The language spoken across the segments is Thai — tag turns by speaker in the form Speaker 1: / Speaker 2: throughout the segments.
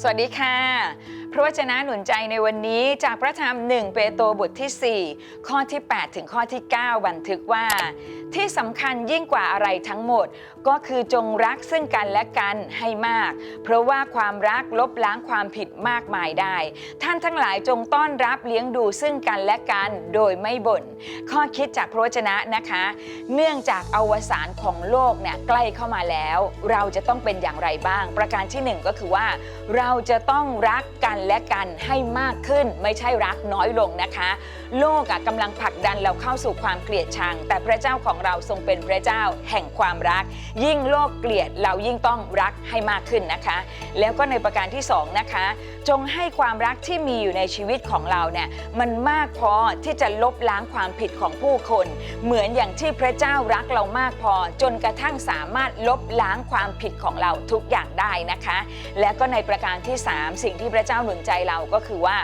Speaker 1: สวัสดีค่ะ พระวจนะหนุนใจในวันนี้จากพระธรรม1เปโตรบทที่ 4 ข้อที่ 8 ถึงข้อที่ 9 บันทึกว่า ที่สำคัญยิ่งกว่าอะไรทั้งหมด ก็คือจงรักซึ่งกันและกันให้มาก เพราะว่าความรักลบล้างความผิดมากมายได้ ท่านทั้งหลายจงต้อนรับเลี้ยงดูซึ่งกันและกันโดยไม่บ่น ข้อคิดจากพระวจนะนะคะ เนื่องจากอวสานของโลกเนี่ยใกล้เข้ามาแล้ว เราจะต้องเป็นอย่างไรบ้าง ประการที่หนึ่งก็คือว่าเราราจะต้องรักกันและกันให้มากขึ้น ไม่ใช่รักน้อยลงนะคะ โลกกำลังผลักดันเราเข้าสู่ความเกลียดชัง แต่พระเจ้าของเราทรงเป็นพระเจ้าแห่งความรัก ยิ่งโลกเกลียดเรายิ่งต้องรักให้มากขึ้นนะคะ แล้วก็ในประการที่สองนะคะ จงให้ความรักที่มีอยู่ในชีวิตของเราเนี่ยมันมากพอที่จะลบล้างความผิดของผู้คน เหมือนอย่างที่พระเจ้ารักเรามากพอ จนกระทั่งสามารถลบล้างความผิดของเราทุกอย่างได้นะคะ และก็ในประการที่ 3 สิ่งที่พระเจ้าหนุนใจเราก็คือว่า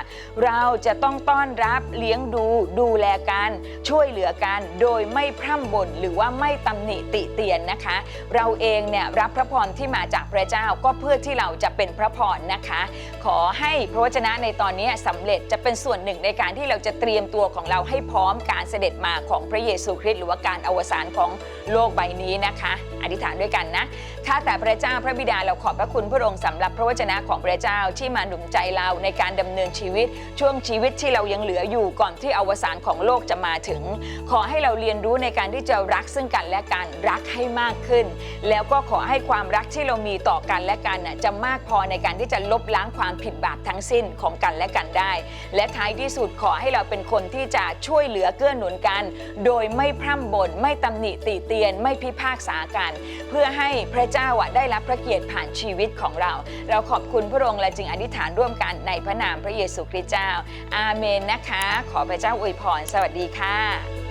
Speaker 1: เราจะต้องต้อนรับเลี้ยงดูดูแลกัน ช่วยเหลือกัน โดยไม่พร่ำบ่นหรือว่าไม่ตำหนิติเตียนนะคะ เราเองเนี่ยรับพระพรที่มาจากพระเจ้าก็เพื่อที่เราจะเป็นพระพรนะคะ ขอให้พระวจนะในตอนนี้สำเร็จจะเป็นส่วนหนึ่งในการที่เราจะเตรียมตัวของเราให้พร้อมการเสด็จมาของพระเยซูคริสต์หรือว่าการอวสานของโลกใบนี้นะคะ อธิษฐานด้วยกันนะข้าแต่พระเจ้าพระบิดาเราขอบพระคุณพระองค์สำหรับพระวจนะของพระเจ้าที่มาหนุนใจเราในการดำเนินชีวิต ช่วงชีวิตที่เรายังเหลืออยู่ก่อนที่อวสานของโลกจะมาถึง ขอให้เราเรียนรู้ในการที่จะรักซึ่งกันและกันรักให้มากขึ้น แล้วก็ขอให้ความรักที่เรามีต่อกันและกันน่ะจะมากพอในการที่จะลบล้างความผิดบาปทั้งสิ้นของกันและกันได้ และท้ายที่สุดขอให้เราเป็นคนที่จะช่วยเหลือเกื้อหนุนกัน โดยไม่พร่ำบ่นไม่ตำหนิติเตียนไม่พิพากษากันเพื่อให้พระเจ้าวะได้รับพระเกียรติผ่านชีวิตของเรา เราขอบคุณพระองค์และจึงอธิษฐานร่วมกันในพระนามพระเยซูคริสต์เจ้า อาเมนนะคะ ขอพระเจ้าอวยพร สวัสดีค่ะ